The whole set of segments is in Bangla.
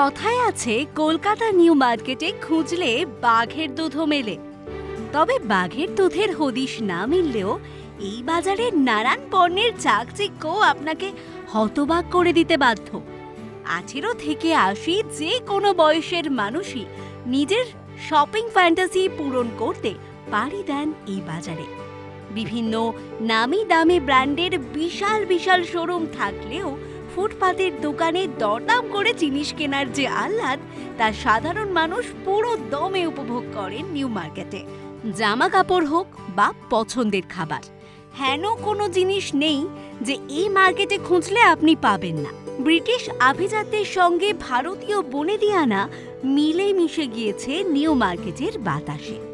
কথায় আছে, কলকাতা নিউ মার্কেটে খুঁজলে বাঘের দুধও মেলে। তবে বাঘের দুধের হদিশ না মিললেও এই বাজারে নানান পণ্যের চাকচিক্য আপনাকে হতবাক করে দিতে বাধ্য। আঠেরো থেকে আশি যে কোনো বয়সের মানুষই নিজের শপিং ফ্যান্টাসি পূরণ করতে পাড়ি দেন এই বাজারে। বিভিন্ন নামি দামি ব্র্যান্ডের বিশাল বিশাল শোরুম থাকলেও ফুটপাতের দোকানে দরদাম করে জিনিস কেনার যে আহ্লাদ, তা সাধারণ মানুষ পুরো দমে উপভোগ করেন নিউ মার্কেটে। জামা কাপড় হোক বা পছন্দের খাবার, হেন কোনো জিনিস নেই যে এই মার্কেটে খুঁজলে আপনি পাবেন না। ব্রিটিশ আভিজাত্যের সঙ্গে ভারতীয় বনেদিয়ানা মিলে মিশে গিয়েছে নিউ মার্কেটের বাতাসে।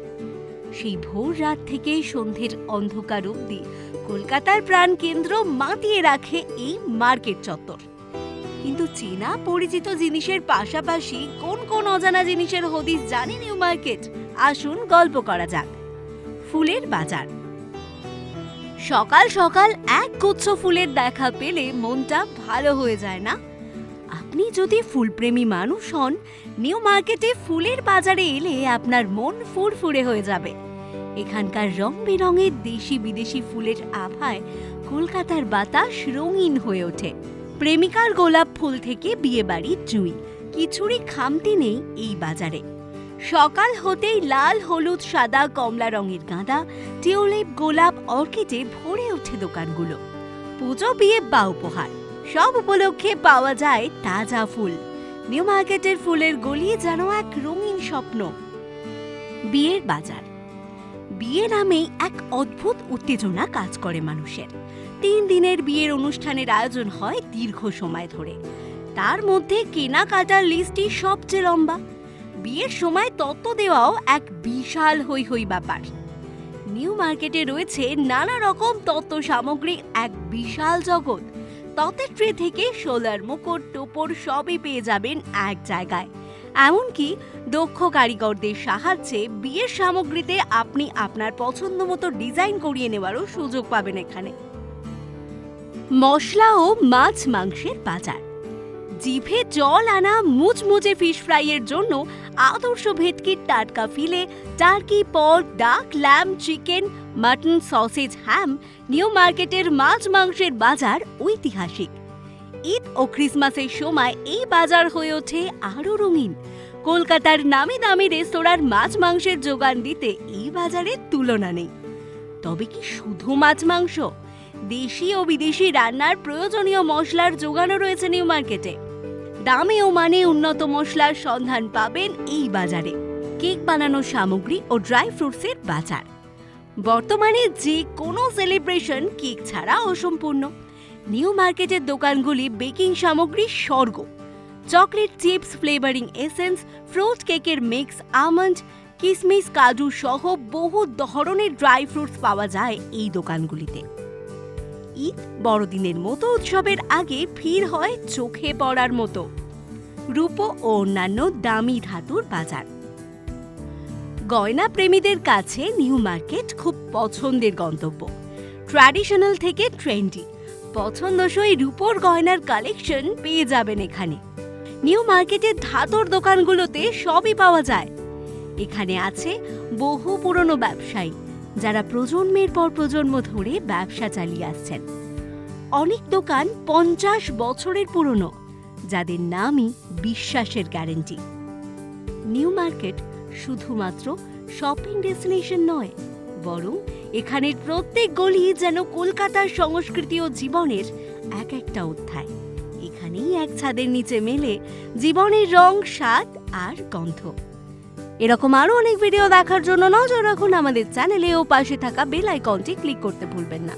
সেই ভোর রাত থেকে সন্ধ্যের অন্ধকার অবধি কলকাতার প্রাণকেন্দ্র মাতিয়ে রাখে এই মার্কেট চত্বর। কিন্তু চেনা পরিচিত জিনিসের পাশাপাশি কোন কোন অজানা জিনিসের হদিস জানে নিউ মার্কেট আসুন গল্প করা যাক। ফুলের বাজার। সকাল সকাল এক গুচ্ছ ফুলের দেখা পেলে মনটা ভালো হয়ে যায় না? আপনি যদি ফুলপ্রেমী মানুষ হন, নিউ মার্কেটে ফুলের বাজারে এলে আপনার মন ফুরফুরে হয়ে যাবে। এখানকার রং বেরঙের দেশি বিদেশি ফুলের আভায় কলকাতার বাতাস রঙিন হয়ে ওঠে। প্রেমিকার গোলাপ ফুল থেকে বিয়েবাড়ির জুঁই কিছুরই খামতি নেই এই বাজারে। সকাল হতেই লাল, হলুদ, সাদা, কমলা রঙের গাঁদা, টিউলিপ, গোলাপ অর্কিডে ভরে ওঠে দোকানগুলো। পুজো বিয়ে বা উপহার। সব উপলক্ষে পাওয়া যায় তাজা ফুল। নিউ মার্কেটের ফুলের গলি যেন এক রঙিন স্বপ্ন। বিয়ের বাজার। বিয়ে নামেই এক অদ্ভুত উত্তেজনা কাজ করে মানুষের। তিন দিনের বিয়ের অনুষ্ঠানের আয়োজন হয় দীর্ঘ সময় ধরে। তার মধ্যে কেনাকাটার লিস্টই সবচেয়ে লম্বা। বিয়ের সময় তত্ত্ব দেওয়াও এক বিশাল হই হই ব্যাপার। নিউ মার্কেটে রয়েছে নানা রকম তত্ত্ব সামগ্রী, এক বিশাল জগৎ। তত্ত্বের ট্রে থেকে সোলার মুকুট, টোপর সবই পেয়ে যাবেন এক জায়গায়। এমনকি দক্ষ কারিগরদের সাহায্যে বিয়ের সামগ্রীতে আপনি আপনার পছন্দ মতো ডিজাইন করিয়ে নেওয়ারও সুযোগ পাবেন এখানে। মশলা ও মাছ মাংসের বাজার। জিভে জল আনা মুচমুচে ফিশ ফ্রাইয়ের জন্য আদর্শ ভেটকির টাটকা fillet turkey pork duck lamb chicken mutton sausage ham New মার্কেটের মাছ মাংসের বাজার ঐতিহাসিক। ঈদ ও ক্রিসমাসের সময় এই বাজার হয়ে ওঠে আরও রঙিন। কলকাতার নামি দামি রেস্তোরাঁর মাছ মাংসের যোগান দিতে এই বাজারের তুলনা নেই। তবে কি শুধু মাছ মাংস? দেশি ও বিদেশি রান্নার প্রয়োজনীয় মশলার যোগানও রয়েছে নিউ মার্কেটে দামে ও মানে উন্নত মশলার সন্ধান পাবেন এই বাজারে। কেক বানানোর সামগ্রী ও ড্রাই ফ্রুটসের বাজার। বর্তমানে যে কোনো সেলিব্রেশন কেক ছাড়া অসম্পূর্ণ। নিউ মার্কেটের দোকানগুলি বেকিং সামগ্রীর স্বর্গ। Chocolate chips, flavouring essence, fruit কেকের মিক্স, আমন্ড, কিসমিস, কাজু সহ বহু ধরনের ড্রাই ফ্রুটস পাওয়া যায় এই দোকানগুলিতে। ঈদ বড়দিনের মতো উৎসবের আগে ভিড় হয় চোখে পড়ার মতো। রূপো ও অন্যান্য দামি ধাতুর বাজার। গয়না প্রেমীদের কাছে নিউ মার্কেট খুব পছন্দের গন্তব্য। ট্র্যাডিশনাল থেকে ট্রেন্ডি। পছন্দসই রূপোর গয়নার কালেকশন পেয়ে যাবেন এখানে। নিউ মার্কেটের ধাতর দোকানগুলোতে সবই পাওয়া যায়। এখানে আছে বহু পুরনো ব্যবসায়ী। যারা প্রজন্মের পর প্রজন্ম ধরে ব্যবসা চালিয়ে আসছেন। অনেক দোকান পঞ্চাশ বছরের পুরনো, যাদের নামই বিশ্বাসের গ্যারেন্টি নিউ মার্কেট শুধুমাত্র শপিং ডেস্টিনেশন নয়, বরং এখানের প্রত্যেক গলি যেন কলকাতার সংস্কৃতি ও জীবনের এক একটা অধ্যায়। এখানেই এক ছাদের নিচে মেলে জীবনের রং, স্বাদ আর গন্ধ। এরকম আরও অনেক ভিডিও দেখার জন্য নজর রাখুন আমাদের চ্যানেলে ও পাশে থাকা বেল আইকনটি ক্লিক করতে ভুলবেন না।